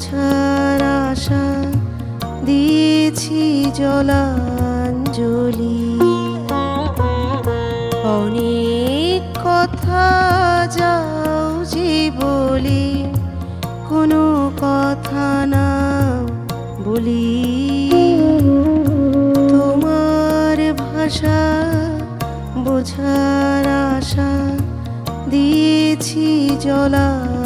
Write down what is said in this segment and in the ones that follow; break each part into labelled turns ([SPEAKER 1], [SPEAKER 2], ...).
[SPEAKER 1] বোঝার আশা দিয়েছি জলাঞ্জলি। অনেক কথা যাও যে বলি, কোনো কথা না বলি। তোমার ভাষা বোঝার আশা দিয়েছি জলা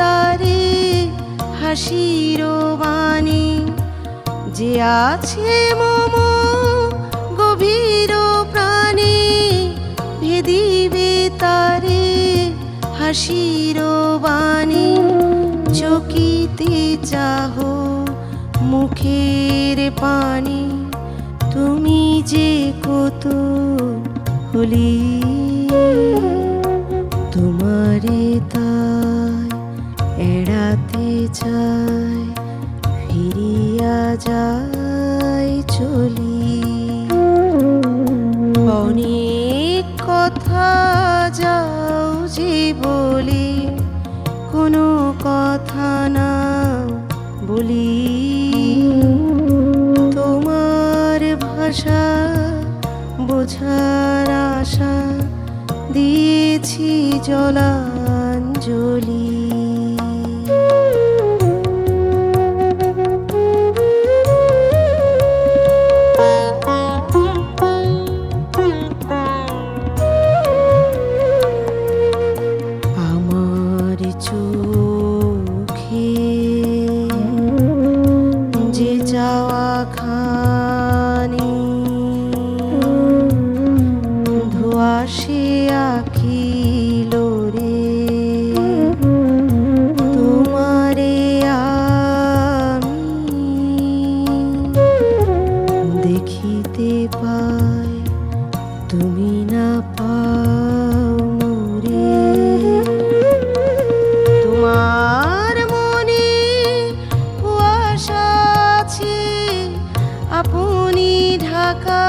[SPEAKER 1] তারে হাসির বাণী। যে আছে মম গভীর প্রাণী, ভেদিবে তারে হাসির বাণী। চকিতে চাহ মুখের পানি, তুমি যে কত হলি। চাই ফিরিয়া যায় চলি। অনেক কথা যাও যে বলি কোনো কথা না বলি। তোমার ভাষা, বোঝার আশা, দিয়েছি জলাঞ্জলি। তুমি না পাও মোরে। তোমার মনে আছে, আপনি ঢাকা,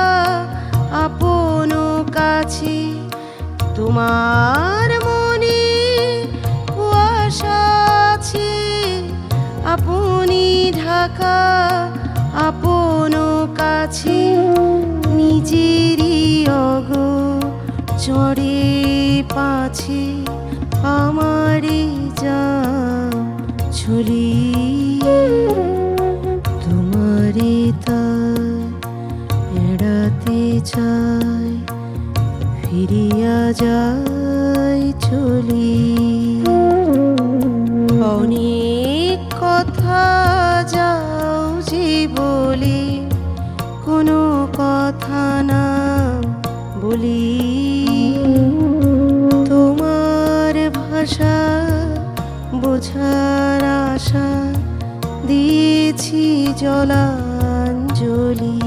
[SPEAKER 1] আপন কাছে। তোমার মনে আছে, আপনি ঢাকা, আপন কাছে। নিজেরই অগ চড়ে পাছে আমারি যা ছলি। তোমারে তা এড়াতে চাই ফিরিয়া যায় চলি বলি তোমার ভাষা বোঝার আশা দিয়েছি জলাঞ্জলি।